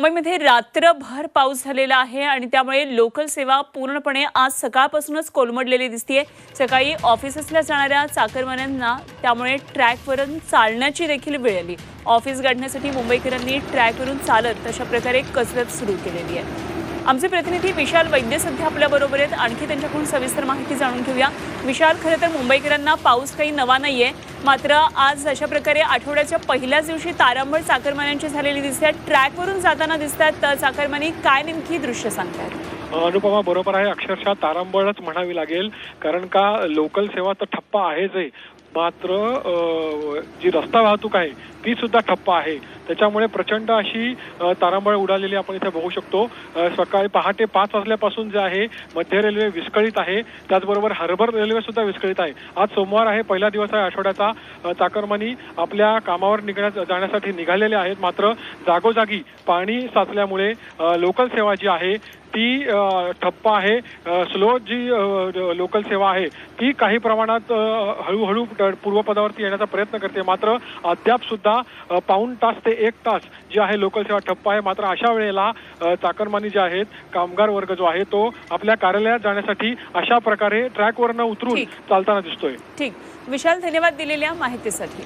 मुंबईमध्ये रात्रभर पाऊस झालेला आहे आणि त्यामुळे लोकल सेवा पूर्णपणे आज सकाळपासूनच कोलमडलेली दिसतीये. सकाळी ऑफिसेसला जाणाऱ्या चाकरमान्यांना त्यामुळे ट्रॅकवरून चालण्याची देखील वेळ आली. ऑफिस गाठण्यासाठी मुंबईकरांनी ट्रॅकवरून चालत तशा प्रकारे कसरत सुरू केलेली आहे. आमचे प्रतिनिधी विशाल वैद्य सध्या आपल्याबरोबर आहेत. आणखी त्यांच्याकडून सविस्तर माहिती जाणून घेऊया. विशाल खरं तर मुंबईकरांना पाऊस काही नवा नाही आहे मात्र आज अशा प्रकारे आठवड्याच्या पहिल्याच दिवशी तारांबळ चाकरमान्यांची झालेली दिसते. ट्रॅकवरून जाताना दिसतात तर चाकरमानी काय नेमकी दृश्य सांगतात अनुपमा बरोबर आहे. अक्षरशः तारांबळच म्हणावी लागेल. कारण का लोकल सेवा तर ठप्प आहेच आहे मात्र जी रस्ता वाहतूक आहे ती सुद्धा ठप्प आहे. त्याच्यामुळे प्रचंड अशी तारांबळ उडालेली आपण इथे बघू शकतो. सकाळी पहाटे पाच वाजल्यापासून जे आहे मध्य रेल्वे विस्कळीत आहे. त्याचबरोबर हरभर रेल्वे सुद्धा विस्कळीत आहे. आज सोमवार आहे पहिला दिवस आहे आठवड्याचा. चाकरमानी आपल्या कामावर निघण्यास जाण्यासाठी निघालेले आहेत. मात्र जागोजागी पाणी साचल्यामुळे लोकल सेवा जी आहे ती ठप्प आहे. स्लो जी लोकल सेवा आहे ती काही प्रमाणात हळूहळू पूर्वपदावरती येण्याचा प्रयत्न करते. मात्र अद्याप सुद्धा पाऊण तास ते एक तास जी आहे लोकल सेवा ठप्प आहे. मात्र अशा वेळेला चाकरमानी जे आहेत कामगार वर्ग जो आहे तो आपल्या कार्यालयात जाण्यासाठी अशा प्रकारे ट्रॅकवरनं उतरून. चालताना दिसतोय. ठीक. विशाल धन्यवाद दिलेल्या माहितीसाठी.